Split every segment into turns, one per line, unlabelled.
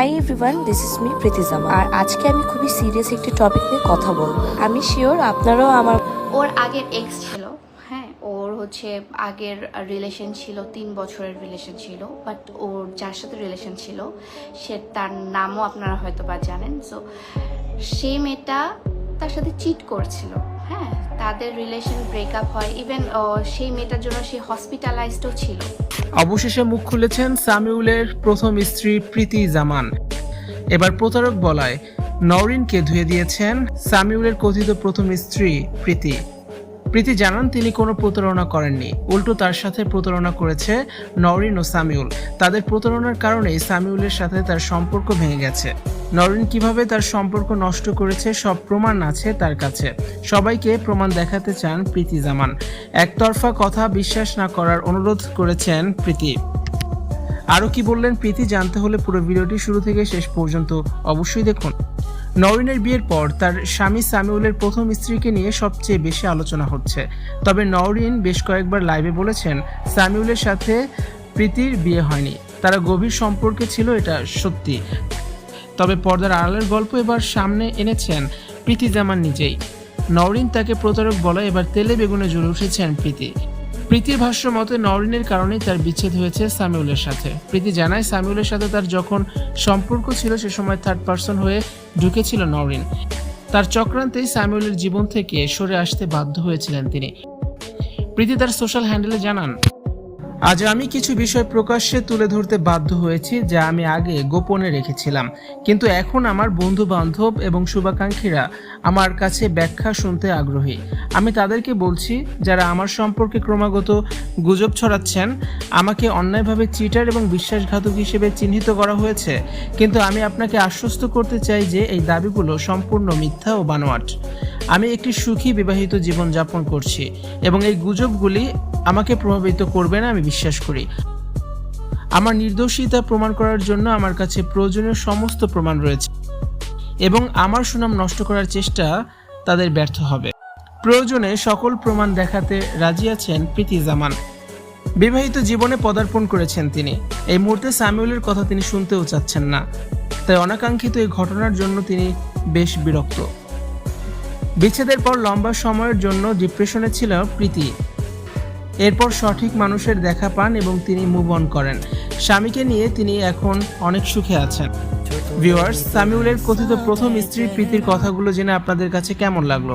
Hi everyone this is me Pritijama আর আজকে আমি খুবই সিরিয়াস একটি টপিক নিয়ে কথা বলব। আমি শিওর আপনারাও আমার
ওর আগের এক্স ছিল হ্যাঁ? ওর হচ্ছে আগের রিলেশন ছিল, তিন বছরের রিলেশন ছিল বাট ওর যার সাথে রিলেশন ছিল, সে তার নামও আপনারা হয়তো বা জানেন। সো সে মেয়েটা তার সাথে চিট করছিল। হ্যাঁ তাদের রিলেশন ব্রেকআপ হয়। ইভেন সেই মেয়েটার জন্য সে হসপিটালাইজডও ছিল।
অবশেষে মুখ খুলেছেন সামিউলের প্রথম স্ত্রী প্রীতি জামান। এবার প্রতারক বলায় নওরিনকে ধুয়ে দিয়েছেন সামিউলের কথিত প্রথম স্ত্রী প্রীতি। প্রীতি জানান, তিনি কোনো প্রতারণা করেননি। উল্টো তার সাথে প্রতারণা করেছে নওরিন ও সামিউল। তাদের প্রতারণার কারণেই সামিউলের সাথে তার সম্পর্ক ভেঙে গেছে। নরিন কীভাবে তার সম্পর্ক নষ্ট করেছে সব প্রমাণ আছে তার কাছে। সবাইকে প্রমাণ দেখাতে চান প্রীতি জামান। একতরফা কথা বিশ্বাস না করার অনুরোধ করেছেন প্রীতি। আরও কি বললেন প্রীতি, জানতে হলে পুরো ভিডিওটি শুরু থেকে শেষ পর্যন্ত অবশ্যই দেখুন। নরিনের বিয়ের পর তার স্বামী সামিউলের প্রথম স্ত্রীকে নিয়ে সবচেয়ে বেশি আলোচনা হচ্ছে। তবে নরিন বেশ কয়েকবার লাইভে বলেছেন, সামিউলের সাথে প্রীতির বিয়ে হয়নি। তারা গভীর সম্পর্কে ছিল এটা সত্যি। তবে পর্দার আড়ালের গল্প এবার সামনে এনেছেন প্রীতি জামান নিজেই। নওরিন তাকে প্রতারক বলা এবার তেলে বেগুনে জ্বলে উঠেছেন প্রীতি। প্রীতির ভাষ্য মতে নওরিনের কারণেই তার বিচ্ছেদ হয়েছে সামিউলের সাথে। প্রীতি জানায়, সামিউলের সাথে তার যখন সম্পর্ক ছিল, সে সময় থার্ড পার্সন হয়ে ঢুকেছিল নওরিন তার চক্রান্তেই সামিউলের জীবন থেকে সরে আসতে বাধ্য হয়েছিলেন তিনি। প্রীতি তার সোশ্যাল হ্যান্ডেলে জানান, আজ আমি কিছু বিষয় প্রকাশ্যে তুলে ধরতে বাধ্য হয়েছি, যা আমি আগে গোপনে রেখেছিলাম। কিন্তু এখন আমার বন্ধু বান্ধব এবং শুভাকাঙ্ক্ষীরা আমার কাছে ব্যাখ্যা শুনতে আগ্রহী। আমি তাদেরকে বলছি, যারা আমার সম্পর্কে ক্রমাগত গুজব ছড়াচ্ছেন, আমাকে অন্যায়ভাবে চিটার এবং বিশ্বাসঘাতক হিসেবে চিহ্নিত করা হয়েছে। কিন্তু আমি আপনাকে আশ্বস্ত করতে চাই যে এই দাবিগুলো সম্পূর্ণ মিথ্যা ও বানোয়াট। আমি একটি সুখী বিবাহিত জীবন যাপন করছি এবং এই গুজবগুলি আমাকে প্রভাবিত করবে না, আমি বিশ্বাস করি। আমার নির্দোষিতা প্রমাণ করার জন্য আমার কাছে প্রয়োজনীয় সমস্ত প্রমাণ রয়েছে এবং আমার সুনাম নষ্ট করার চেষ্টা তাদের ব্যর্থ হবে। প্রয়োজনে সকল প্রমাণ দেখাতে রাজি আছেন প্রীতি জামান বিবাহিত জীবনে পদার্পণ করেছেন তিনি। এই মুহূর্তে স্যামুয়েলের কথা তিনি শুনতেও চাচ্ছেন না। তাই অনাকাঙ্ক্ষিত এই ঘটনার জন্য তিনি বেশ বিরক্ত। বিচ্ছেদের পর লম্বা সময়ের জন্য ডিপ্রেশনে ছিল প্রীতি। এরপর সঠিক মানুষের দেখা পান এবং তিনি মুভ অন করেন। স্বামীকে নিয়ে তিনি এখন অনেক সুখে আছেন। ভিউয়ার্স, সামিউলের কথিত প্রথম স্ত্রী প্রীতির কথাগুলো জেনে আপনাদের কাছে কেমন লাগল?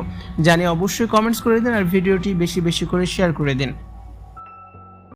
জানিয়ে অবশ্যই কমেন্টস করে দিন আর ভিডিওটি বেশি বেশি করে শেয়ার করে দিন।